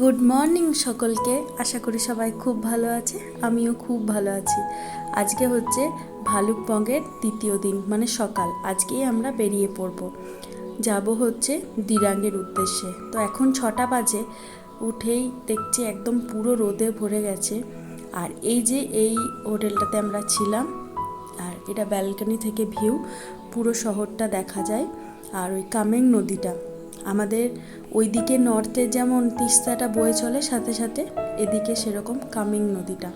Good morning সকলকে। আশা করি সবাই খুব ভালো আছে, আমিও খুব ভালো আছি। আজকে হচ্ছে ভালুকপঙ্গের দ্বিতীয় দিন মানে সকাল। আজকেই আমরা বেরিয়ে পড়ব। যাব হচ্ছে দিরাঙ্গের উদ্দেশ্যে। তো এখন ছটা বাজে, উঠেই দেখছি একদম পুরো রোদে ভরে গেছে। আর এই যে এই হোটেলটাতে আমরা ছিলাম, আর এটা ব্যালকনি থেকে ভিউ, পুরো শহরটা দেখা যায়। আর ওই কামেং নদীটা, আমাদের ওইদিকে নর্থে যেমন তিস্তাটা বয়ে চলে, সাথে সাথে এদিকে সেরকম কামিং নদীটা।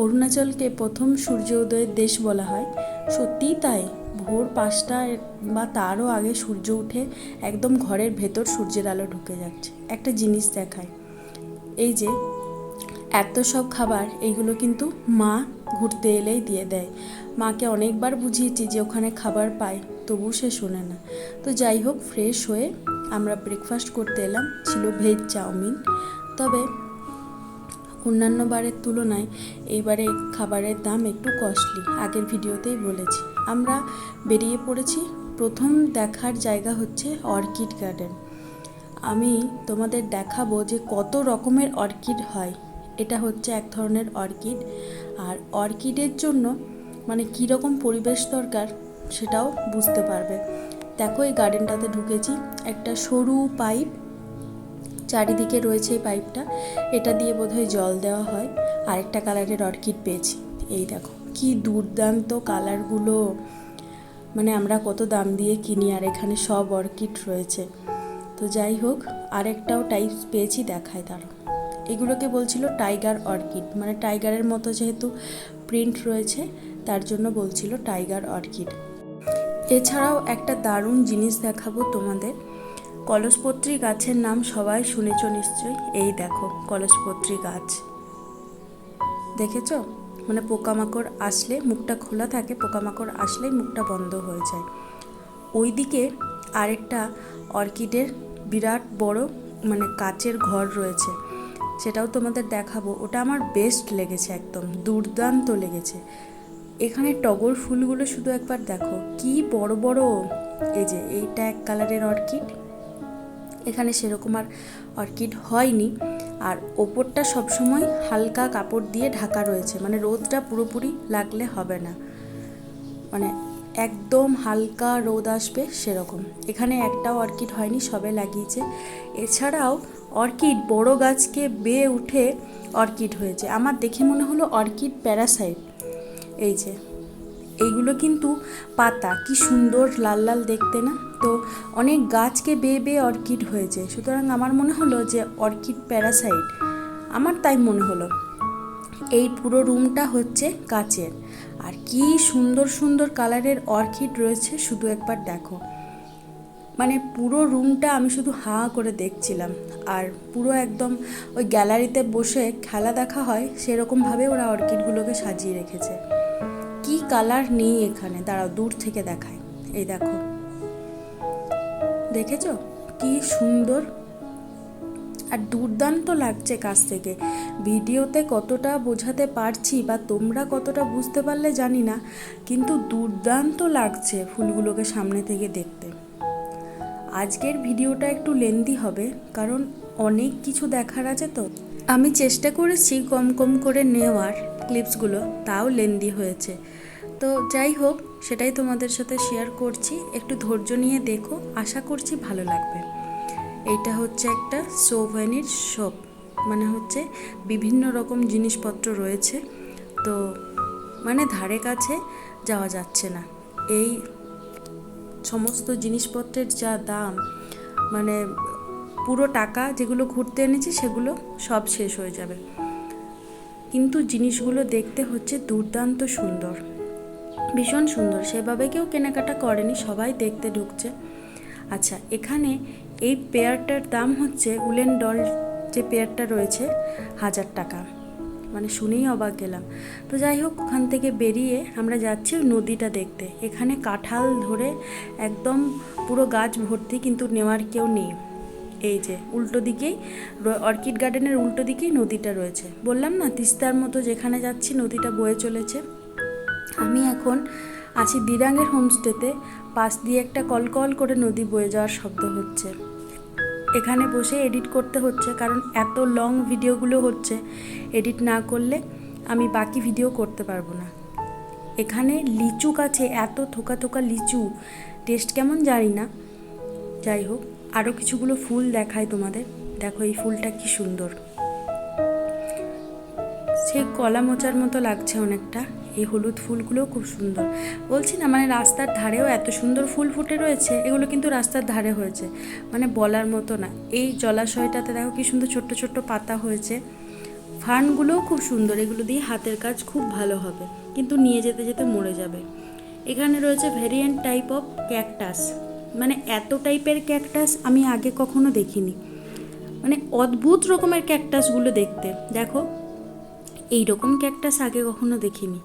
অরুণাচলকে প্রথম সূর্য উদয়ের দেশ বলা হয়। সত্যিই তাই, ভোর পাঁচটা বা তারও আগে সূর্য উঠে একদম ঘরের ভেতর সূর্যের আলো ঢুকে যাচ্ছে। একটা জিনিস দেখায়, এই যে এত সব খাবার এইগুলো কিন্তু মা ঘুরতে এলেই দিয়ে দেয়। মাকে অনেকবার বুঝিয়েছি যে ওখানে খাবার পাই তবু সে শোনে না। তো যাই হোক ফ্রেশ হয়ে আমরা ব্রেকফাস্ট করতে এলাম, ছিল ভেজ চাউমিন। তবে অন্যান্য বারের তুলনায় এইবারে খাবারের দাম একটু কস্টলি আগের ভিডিওতেই বলেছি। আমরা বেরিয়ে পড়েছি, প্রথম দেখার জায়গা হচ্ছে অর্কিড গার্ডেন। আমি তোমাদের দেখাবো যে কত রকমের অর্কিড হয়। এটা হচ্ছে এক ধরনের অর্কিড, আর অর্কিডের জন্য মানে কীরকম পরিবেশ দরকার সেটাও বুঝতে পারবে। দেখো এই গার্ডেনটাতে ঢুকেছি, একটা সরু পাইপ চারিদিকে রয়েছে এই পাইপটা এটা দিয়ে বোধহয় জল দেওয়া হয়। আরেকটা কালারের অর্কিড পেয়েছি। এই দেখো, কি দুর্দান্ত কালারগুলো মানে আমরা কত দাম দিয়ে কিনি আর এখানে সব অর্কিড রয়েছে। তো যাই হোক, আরেকটাও টাইপস পেয়েছি, দেখায় তারা এগুলোকে বলছিল টাইগার অর্কিড মানে টাইগারের মতো যেহেতু প্রিন্ট রয়েছে, তার জন্য বলছিল টাইগার অর্কিড এছাড়াও একটা দারুণ জিনিস দেখাবো তোমাদের। কলসপত্রী গাছের নাম সবাই শুনেছ নিশ্চয়ই? এই দেখো, কলসপত্রী গাছ। দেখেছ? মানে পোকামাকড় আসলে মুখটা খোলা থাকে, পোকামাকড় আসলেই মুখটা বন্ধ হয়ে যায়। ওইদিকে আরেকটা অর্কিডের বিরাট বড় মানে কাচের ঘর রয়েছে। সেটাও তোমাদের দেখাবো। ওটা আমার বেস্ট লেগেছে একদম, দুর্দান্ত লেগেছে। এখানে টগর ফুলগুলো শুধু একবার দেখো। কি বড় বড়। এই যে, এইটা এক কালারের অর্কিড। এখানে সেরকম আর অর্কিড হয়নি। আর ওপরটা সবসময় হালকা কাপড় দিয়ে ঢাকা রয়েছে। মানে রোদটা পুরোপুরি লাগলে হবে না। মানে একদম হালকা রোদ আসবে সেরকম। এখানে একটাও অর্কিড হয়নি, সবে লাগিয়েছে। এছাড়াও অর্কিড, বড় গাছকে বেয়ে উঠে অর্কিড হয়েছে। আমার দেখে মনে হলো অর্কিড প্যারাসাইট। এই যে, এইগুলো কিন্তু পাতা, কি সুন্দর লাল লাল দেখতে না? তো অনেক গাছকে বেয়ে বেয়ে অর্কিড হয়েছে। সুতরাং আমার মনে হলো যে অর্কিড প্যারাসাইট। আমার তাই মনে হলো। এই পুরো রুমটা হচ্ছে কাচের। আর কি সুন্দর সুন্দর কালারের অর্কিড রয়েছে, শুধু একবার দেখো। মানে পুরো রুমটা আমি শুধু হা করে দেখছিলাম। আর পুরো একদম ওই গ্যালারিতে বসে খেলা দেখা হয়, সেরকমভাবে ওরা অর্কিডগুলোকে সাজিয়ে রেখেছে। কালার নেই এখানে। দাঁড়াও, দূর থেকে দেখায় এই দেখো। দেখেছ? কি সুন্দর। আর দুর্দান্ত লাগছে কাছ থেকে। ভিডিওতে কতটা বোঝাতে পারছি বা তোমরা কতটা বুঝতে পারলে জানি না, কিন্তু দুর্দান্ত লাগছে ফুলগুলোকে সামনে থেকে দেখতে। আজকের ভিডিওটা একটু লেন্দি হবে, কারণ অনেক কিছু দেখার আছে তো। আমি চেষ্টা করেছি কম কম করে নেওয়ার ক্লিপসগুলো, তাও লেন্দি হয়েছে। তো যাই হোক, সেটাই তোমাদের সাথে শেয়ার করছি। একটু ধৈর্য নিয়ে দেখো, আশা করছি ভালো লাগবে। এইটা হচ্ছে একটা সোভেনির শপ মানে হচ্ছে বিভিন্ন রকম জিনিসপত্র রয়েছে। তো মানে ধারে কাছে যাওয়া যাচ্ছে না। এই সমস্ত জিনিসপত্রের যা দাম মানে পুরো টাকা যেগুলো ঘুরতে এনেছি, সেগুলো সব শেষ হয়ে যাবে। কিন্তু জিনিসগুলো দেখতে হচ্ছে দুর্দান্ত সুন্দর। ভীষণ সুন্দর। সেভাবে কেউ কেনাকাটা করেনি, সবাই দেখতে ঢুকছে। আচ্ছা এখানে এই পেয়ারটার দাম হচ্ছে উলেন ডল যে পেয়ারটা রয়েছে, হাজার টাকা। মানে শুনেই অবাক গেলাম। তো যাই হোক, ওখান থেকে বেরিয়ে আমরা যাচ্ছি নদীটা দেখতে। এখানে কাঁঠাল ধরে একদম পুরো গাছ ভর্তি কিন্তু নেওয়ার কেউ নেই। এই যে, উল্টো দিকেই অর্কিড গার্ডেনের উল্টো দিকেই নদীটা রয়েছে। বললাম না, তিস্তার মতো যেখানে যাচ্ছি নদীটা বয়ে চলেছে। আমি এখন আছি দিরাঙ্গের হোমস্টেতে, পাশ দিয়ে একটা কলকল করে নদী বয়ে যাওয়ার শব্দ হচ্ছে। এখানে বসে এডিট করতে হচ্ছে, কারণ এত লং ভিডিওগুলো হচ্ছে, এডিট না করলে আমি বাকি ভিডিও করতে পারব না। এখানে লিচু গাছে এত থোকা থোকা লিচু, টেস্ট কেমন জানি না। যাই হোক আরও কিছুগুলো ফুল দেখায় তোমাদের। দেখো এই ফুলটা কি সুন্দর। সে কলা মোচার মতো লাগছে অনেকটা। এই হলুদ ফুলগুলোও খুব সুন্দর। বলছি না মানে রাস্তার ধারেও এত সুন্দর ফুল ফুটে রয়েছে, এগুলো কিন্তু রাস্তার ধারে হয়েছে। মানে বলার মতো না। এই জলাশয়টাতে দেখো কি সুন্দর ছোট্ট ছোট্ট পাতা হয়েছে। ফার্নগুলোও খুব সুন্দর, এগুলো দিয়ে হাতের কাজ খুব ভালো হবে, কিন্তু নিয়ে যেতে যেতে মরে যাবে। এখানে রয়েছে ভেরিয়েন্ট টাইপ অফ ক্যাকটাস। মানে এত টাইপের ক্যাকটাস আমি আগে কখনো দেখিনি। মানে অদ্ভুত রকমের ক্যাকটাসগুলো দেখতে। দেখো এই রকম ক্যাকটাস আগে কখনো দেখিনি।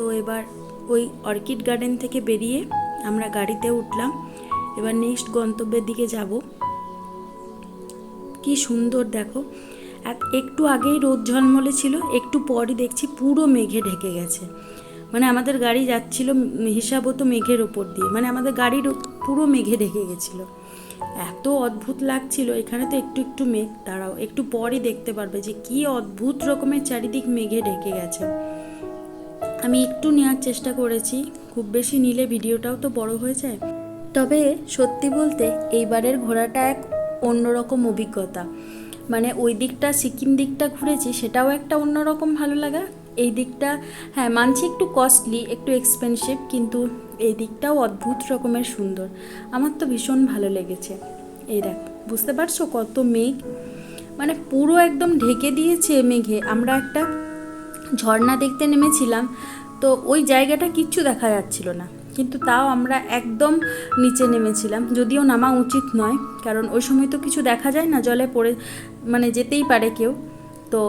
তো এবার ওই অর্কিড গার্ডেন থেকে বেরিয়ে আমরা গাড়িতে উঠলাম। এবার নেক্সট গন্তব্যের দিকে যাব। কি সুন্দর দেখো। এক- একটু আগেই রোদ ঝলমলে ছিল, একটু পরই দেখছি পুরো মেঘে ঢেকে গেছে। মানে আমাদের গাড়ি যাচ্ছিল হিসাব হতো মেঘের ওপর দিয়ে মানে আমাদের গাড়ির পুরো মেঘে ঢেকে গেছিল। এত অদ্ভুত লাগছিল, এখানে তো একটু একটু মেঘ, দাঁড়াও, একটু পরই দেখতে পারবে যে কি অদ্ভুত রকমের চারিদিক মেঘে ঢেকে গেছে। আমি একটু নেওয়ার চেষ্টা করেছি, খুব বেশি নিলে ভিডিওটাও তো বড় হয়ে যায়। তবে সত্যি বলতে এইবারের ঘোরাটা এক অন্যরকম অভিজ্ঞতা। মানে ওই দিকটা, সিকিম দিকটা ঘুরেছি, সেটাও একটা অন্যরকম ভালো লাগা। এই দিকটা হ্যাঁ মানছি একটু কস্টলি একটু এক্সপেন্সিভ কিন্তু এই দিকটাও অদ্ভুত রকমের সুন্দর। আমার তো ভীষণ ভালো লেগেছে। এই দেখ, বুঝতে পারছ কত মেঘ? মানে পুরো একদম ঢেকে দিয়েছে মেঘে। আমরা একটা ঝর্ণা দেখতে নেমেছিলাম, তো ওই জায়গাটা কিচ্ছু দেখা যাচ্ছিল না। কিন্তু তাও আমরা একদম নিচে নেমেছিলাম, যদিও নামা উচিত নয়, কারণ ওই সময় তো কিছু দেখা যায় না, জলে পড়ে মানে যেতেই পারে কেউ। তো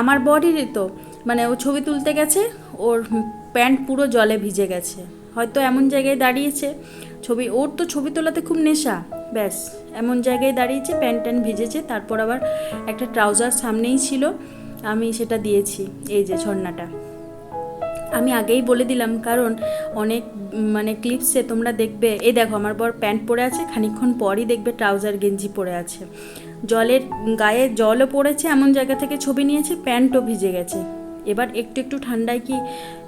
আমার বডিরই তো মানে ও ছবি তুলতে গেছে, ওর প্যান্ট পুরো জলে ভিজে গেছে। হয়তো এমন জায়গায় দাঁড়িয়েছে, ছবি, ওর তো ছবি তোলাতে খুব নেশা, ব্যাস। এমন জায়গায় দাঁড়িয়েছে, প্যান্ট ট্যান্ট ভিজেছে, তারপর আবার একটা ট্রাউজার সামনেই ছিল। আমি সেটা দিয়েছি, এই যে ঝর্ণাটা। আমি আগেই বলে দিলাম, কারণ অনেক মানে ক্লিপসে তোমরা দেখবে, এই দেখো আমার বর প্যান্ট পরে আছে, খানিকক্ষণ পরই দেখবে ট্রাউজার গেঞ্জি পরে আছে। জলের গায়ে জলও পড়েছে, এমন জায়গা থেকে ছবি নিয়েছে, প্যান্টও ভিজে গেছে। এবার একটু একটু ঠান্ডায় কি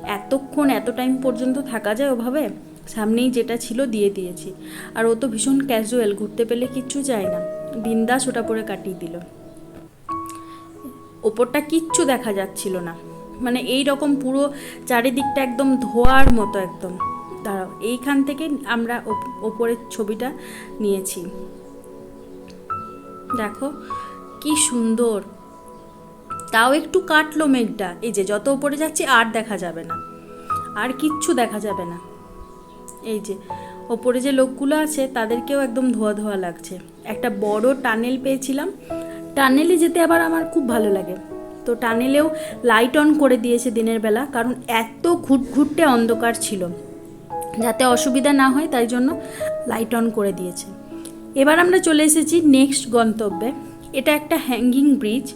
এতক্ষণ, এত টাইম পর্যন্ত থাকা যায় ওভাবে? সামনেই যেটা ছিল দিয়ে দিয়েছি। আর ও তো ভীষণ ক্যাজুয়াল ঘুরতে পেলে কিচ্ছু চায় না। বিন্দাস ওটা পরে কাটিয়ে দিল। ওপরটা কিচ্ছু দেখা যাচ্ছিল না। মানে এই রকম পুরো চারিদিকটা একদম ধোয়ার মতো একদম। দাঁড়াও, এইখান থেকে আমরা ওপ- ওপরের ছবিটা নিয়েছি। দেখো, কি সুন্দর। তাও একটু কাটলো মেঘটা। এই যে, যত উপরে যাচ্ছি আর দেখা যাবে না। আর কিচ্ছু দেখা যাবে না। এই যে, ওপরে যে লোকগুলো আছে, তাদেরকেও একদম ধোয়া ধোয়া লাগছে। একটা বড় টানেল পেয়েছিলাম। টানেলে যেতে আবার আমার খুব ভালো লাগে। তো টানেলেও লাইট অন করে দিয়েছে দিনের বেলা, কারণ এত ঘুট ঘুরটে অন্ধকার ছিল। যাতে অসুবিধা না হয়, তাই জন্য লাইট অন করে দিয়েছে। এবার আমরা চলে এসেছি নেক্সট গন্তব্যে। এটা একটা হ্যাঙ্গিং ব্রিজ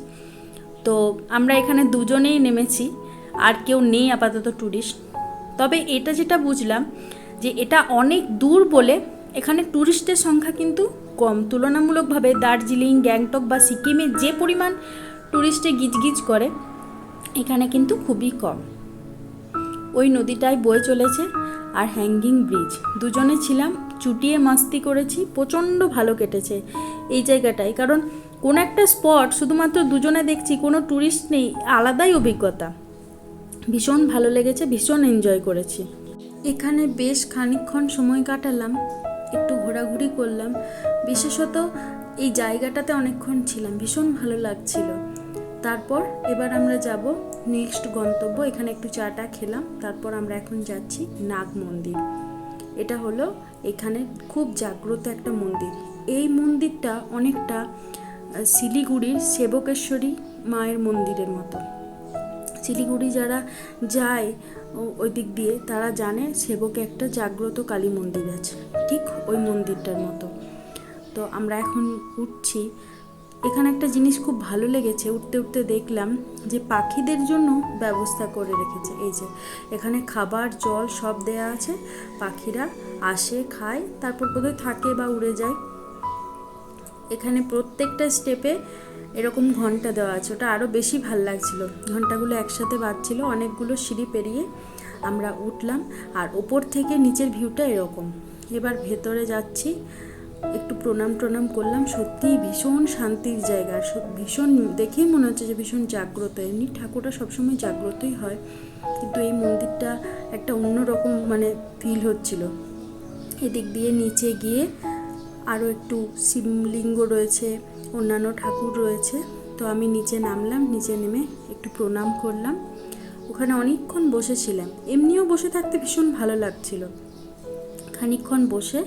তো আমরা এখানে দুজনেই নেমেছি, আর কেউ নেই আপাতত ট্যুরিস্ট তবে এটা যেটা বুঝলাম, যে এটা অনেক দূর বলে এখানে ট্যুরিস্টের সংখ্যা কিন্তু কম। তুলনামূলকভাবে দার্জিলিং, গ্যাংটক বা সিকিমে যে পরিমাণ ট্যুরিস্টে গিজগিজ করে, এখানে কিন্তু খুবই কম। ওই নদীটায় বয়ে চলেছে আর হ্যাঙ্গিং ব্রিজ দুজনে ছিলাম, চুটিয়ে মাস্তি করেছি, প্রচণ্ড ভালো কেটেছে এই জায়গাটায়। কারণ কোনো একটা স্পট শুধুমাত্র দুজনে দেখছি, কোনো ট্যুরিস্ট নেই, আলাদাই অভিজ্ঞতা। ভীষণ ভালো লেগেছে, ভীষণ এনজয় করেছি। এখানে বেশ খানিকক্ষণ সময় কাটালাম। ঘোরাঘুরি করলাম। বিশেষত এই জায়গাটাতে অনেকক্ষণ ছিলাম, ভীষণ ভালো লাগছিল। তারপর এবার আমরা যাব নেক্সট গন্তব্য, এখানে একটু চাটা খেলাম, তারপর আমরা এখন যাচ্ছি নাগ মন্দির। এটা হলো এখানে খুব জাগ্রত একটা মন্দির। এই মন্দিরটা অনেকটা শিলিগুড়ির সেবকেশ্বরী মায়ের মন্দিরের মতো। শিলিগুড়ি যারা যায় ওই দিক দিয়ে তারা জানে সেবকে একটা জাগ্রত কালী মন্দির আছে, ঠিক ওই মন্দিরটার মতো। তো আমরা এখন উঠছি। এখানে একটা জিনিস খুব ভালো লেগেছে, উঠতে উঠতে দেখলাম যে পাখিদের জন্য ব্যবস্থা করে রেখেছে। এই যে, এখানে খাবার, জল সব দেয়া আছে, পাখিরা আসে, খায়, তারপর বোধহয় থাকে বা উড়ে যায়। এখানে প্রত্যেকটা স্টেপে এরকম ঘণ্টা দেওয়া আছে। ওটা আরও বেশি ভালো লাগছিল। ঘন্টাগুলো একসাথে বাজছিল, অনেকগুলো সিঁড়ি পেরিয়ে আমরা উঠলাম, আর ওপর থেকে নিচের ভিউটা এরকম। এবার ভেতরে যাচ্ছি, একটু প্রণাম টনাম করলাম। সত্যিই ভীষণ শান্তির জায়গা ভীষণ দেখেই মনে হচ্ছে যে ভীষণ জাগ্রত। এমনি ঠাকুরটা সবসময় জাগ্রতই হয়, কিন্তু এই মন্দিরটা একটা অন্যরকম মানে ফিল হচ্ছিল। এদিক দিয়ে নিচে গিয়ে আরও একটু শিবলিঙ্গ রয়েছে, অন্যান্য ঠাকুর রয়েছে। তো আমি নিচে নামলাম, নিচে নেমে একটু প্রণাম করলাম। ওখানে অনেকক্ষণ বসেছিলাম। এমনিও বসে থাকতে ভীষণ ভালো লাগছিল। খানিকক্ষণ বসে,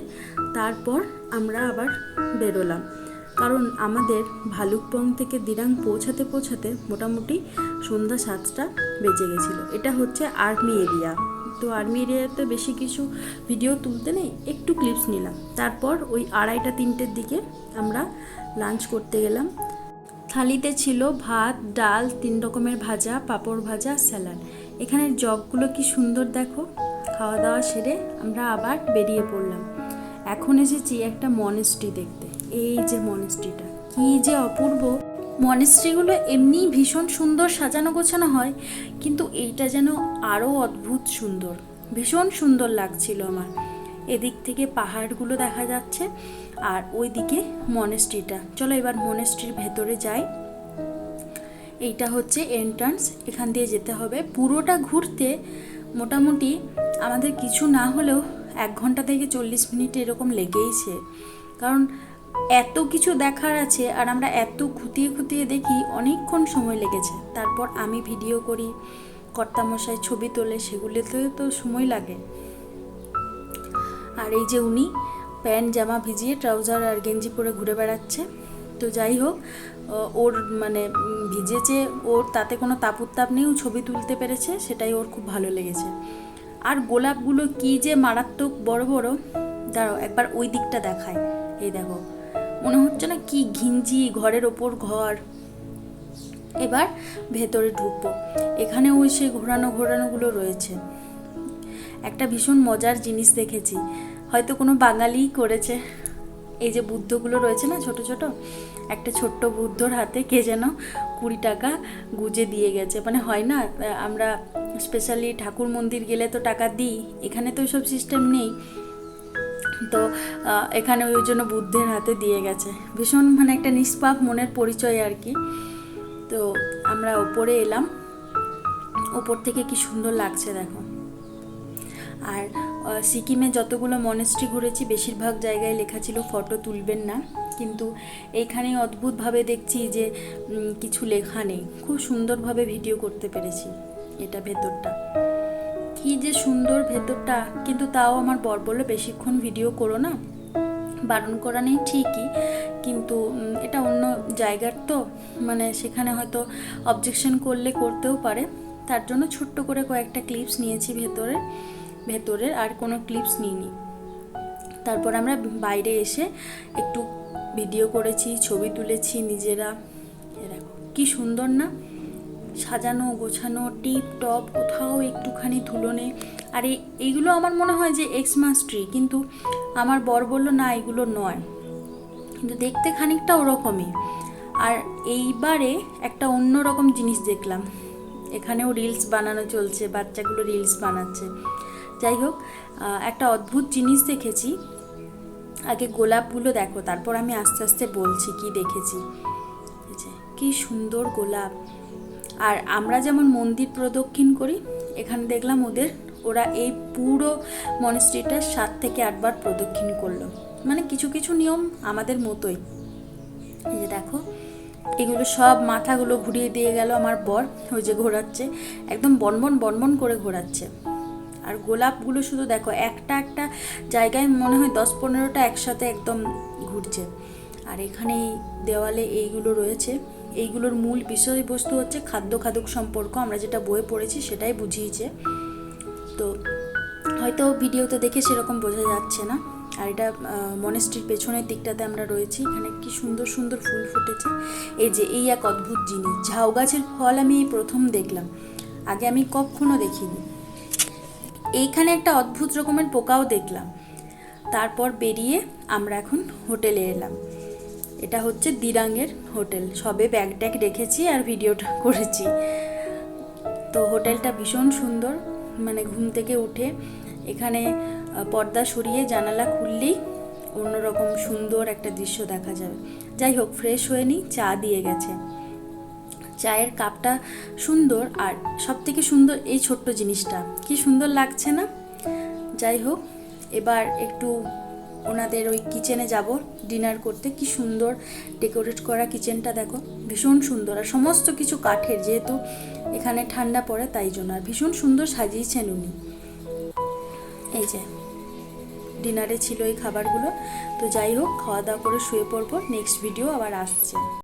তারপর আমরা আবার বেরোলাম। কারণ আমাদের ভালুকপং থেকে দিরাং পৌঁছাতে পৌঁছাতে মোটামুটি সন্ধ্যা সাতটা বেজে গেছিল। এটা হচ্ছে আর্মি এরিয়া। তো আর্মি এরিয়াতে বেশি কিছু ভিডিও তুলতে নেই, একটু ক্লিপস নিলাম। তারপর ওই আড়াইটা, তিনটের দিকে আমরা লাঞ্চ করতে গেলাম। থালিতে ছিল ভাত, ডাল, তিন রকমের ভাজা, পাঁপড় ভাজা, স্যালাড। এখানের জগগুলো কি সুন্দর দেখো। খাওয়া দাওয়া সেরে আমরা আবার বেরিয়ে পড়লাম। এখন এসেছি একটা মনেস্ট্রি দেখতে। এই যে মনেস্ট্রিটা কি যে অপূর্ব! মনেস্ট্রিগুলো এমনিই ভীষণ সুন্দর সাজানো গোছানো হয়, কিন্তু এইটা যেন আরও অদ্ভুত সুন্দর, ভীষণ সুন্দর লাগছিল আমার। এদিক থেকে পাহাড়গুলো দেখা যাচ্ছে, আর ওইদিকে মনেস্ট্রিটা চলো এবার মনেস্ট্রির ভেতরে যাই। এইটা হচ্ছে এন্ট্রান্স এখান দিয়ে যেতে হবে। পুরোটা ঘুরতে মোটামুটি আমাদের কিছু না হলেও এক ঘণ্টা থেকে চল্লিশ মিনিট এরকম লেগেইছে। কারণ এত কিছু দেখার আছে আর আমরা এত খুঁটিয়ে খুঁটিয়ে দেখি, অনেকক্ষণ সময় লেগেছে। তারপর আমি ভিডিও করি, কর্তামশাই ছবি তোলে, সেগুলোতে তো সময় লাগে। আর এই যে উনি, প্যান্ট, জামা ভিজিয়ে ট্রাউজার আর গেঞ্জি পরে ঘুরে বেড়াচ্ছে। তো যাই হোক ওর মানে ভিজেছে, ওর তাতে কোনো তাপ নেই, ও ছবি তুলতে পেরেছে, সেটাই ওর খুব ভালো লেগেছে। আর গোলাপগুলো কি যে মারাত্মক বড় বড়, দাঁড়াও, একবার ওই দিকটা দেখায় এই দেখো মনে হচ্ছে না কি ঘিঞ্জি, ঘরের ওপর ঘর। এবার ভেতরে ঢুকবো। এখানে ওই সেই ঘোরানো ঘোরানোগুলো রয়েছে। একটা ভীষণ মজার জিনিস দেখেছি। হয়তো কোনো বাঙালিই করেছে। এই যে বুদ্ধগুলো রয়েছে না ছোট ছোট, একটা ছোট্ট বুদ্ধর হাতে কে যেন কুড়ি টাকা গুজে দিয়ে গেছে। মানে হয় না, আমরা স্পেশালি ঠাকুর মন্দির গেলে তো টাকা দিই। এখানে তো সব সিস্টেম নেই। তো এখানে ওই জন্য বুদ্ধের হাতে দিয়ে গেছে। ভীষণ মানে একটা নিষ্পাপ মনের পরিচয় আর কি। তো আমরা ওপরে এলাম। ওপর থেকে কি সুন্দর লাগছে দেখো। আর সিকিমে যতগুলো মনেস্ট্রি ঘুরেছি, বেশিরভাগ জায়গায় লেখা ছিল ফটো তুলবেন না। কিন্তু এইখানে অদ্ভুতভাবে দেখছি যে কিছু লেখা নেই। খুব সুন্দরভাবে ভিডিও করতে পেরেছি এটা ভেতরটা। কি যে সুন্দর ভেতরটা, কিন্তু তাও আমার বর বলল বেশিক্ষণ ভিডিও করো না। বারণ করা নেই ঠিকই, কিন্তু এটা অন্য জায়গার তো মানে সেখানে হয়তো অবজেকশন করলে করতেও পারে। তার জন্য ছোট্ট করে কয়েকটা ক্লিপস নিয়েছি ভেতরে, ভেতরের আর কোনো ক্লিপস নিইনি। তারপর আমরা বাইরে এসে একটু ভিডিও করেছি, ছবি তুলেছি নিজেরা। এ দেখো, কি সুন্দর না? সাজানো, গোছানো, টিপ টপ, কোথাও একটুখানি ধুলো নেই আর এই এইগুলো আমার মনে হয় যে এক্সমাস ট্রি কিন্তু আমার বর বলল, না, এগুলো নয়। কিন্তু দেখতে খানিকটা ওরকমই। আর এইবারে একটা অন্যরকম জিনিস দেখলাম। এখানেও রিলস বানানো চলছে, বাচ্চাগুলো রিলস বানাচ্ছে। যাই হোক একটা অদ্ভুত জিনিস দেখেছি। আগে গোলাপগুলো দেখো, তারপর আমি আস্তে আস্তে বলছি কি দেখেছি। কি সুন্দর গোলাপ। আর আমরা যেমন মন্দির প্রদক্ষিণ করি, এখানে দেখলাম ওদের, ওরা এই পুরো মনস্ট্রিটা সাত থেকে আটবার প্রদক্ষিণ করল। মানে কিছু কিছু নিয়ম আমাদের মতোই। যে দেখো, এগুলো সব মাথাগুলো ঘুরিয়ে দিয়ে গেল আমার বর, ওই যে ঘোরাচ্ছে, একদম বনবন বনবন করে ঘোরাচ্ছে। আর গোলাপগুলো শুধু দেখো, একটা একটা জায়গায় মনে হয় দশ পনেরোটা একসাথে একদম ঘুরছে। আর এখানে দেওয়ালে এইগুলো রয়েছে। এইগুলোর মূল বিষয়বস্তু হচ্ছে খাদ্য খাদক সম্পর্ক। আমরা যেটা বইয়ে পড়েছি সেটাই বুঝিয়েছে। তো হয়তো ভিডিওতে দেখে সেরকম বোঝা যাচ্ছে না। আর এটা মনেস্ট্রির পেছনের দিকটাতে আমরা রয়েছি। এখানে কি সুন্দর সুন্দর ফুল ফুটেছে। এই যে, এই এক অদ্ভুত জিনিস। ঝাউ গাছের ফল আমি এই প্রথম দেখলাম। আগে আমি কখনো দেখিনি। এইখানে একটা অদ্ভুত রকমের পোকাও দেখলাম। তারপর বেরিয়ে আমরা এখন হোটেলে এলাম। এটা হচ্ছে দিরাঙ্গের হোটেল। সবে ব্যাগ ট্যাগ রেখেছি আর ভিডিওটা করেছি। তো হোটেলটা ভীষণ সুন্দর মানে ঘুম থেকে উঠে এখানে পর্দা সরিয়ে জানালা খুললেই অন্যরকম সুন্দর একটা দৃশ্য দেখা যাবে। যাই হোক ফ্রেশ হয়ে নিই, চা দিয়ে গেছে। চায়ের কাপটা সুন্দর আর সব থেকে সুন্দর এই ছোট্ট জিনিসটা। কি সুন্দর লাগছে না? যাই হোক, এবার একটু ওনাদের ওই কিচেনে যাব। ডিনার করতে। কি সুন্দর ডেকোরেট করা কিচেনটা দেখো। ভীষণ সুন্দর। আর সমস্ত কিছু কাঠের, যেহেতু এখানে ঠান্ডা পড়ে তাই জন্য। আর ভীষণ সুন্দর সাজিয়েছেন উনি। এই যে ডিনারে ছিল এই খাবারগুলো। তো যাই হোক খাওয়া দাওয়া করে শুয়ে পড়ব। নেক্সট ভিডিও আবার আসছে।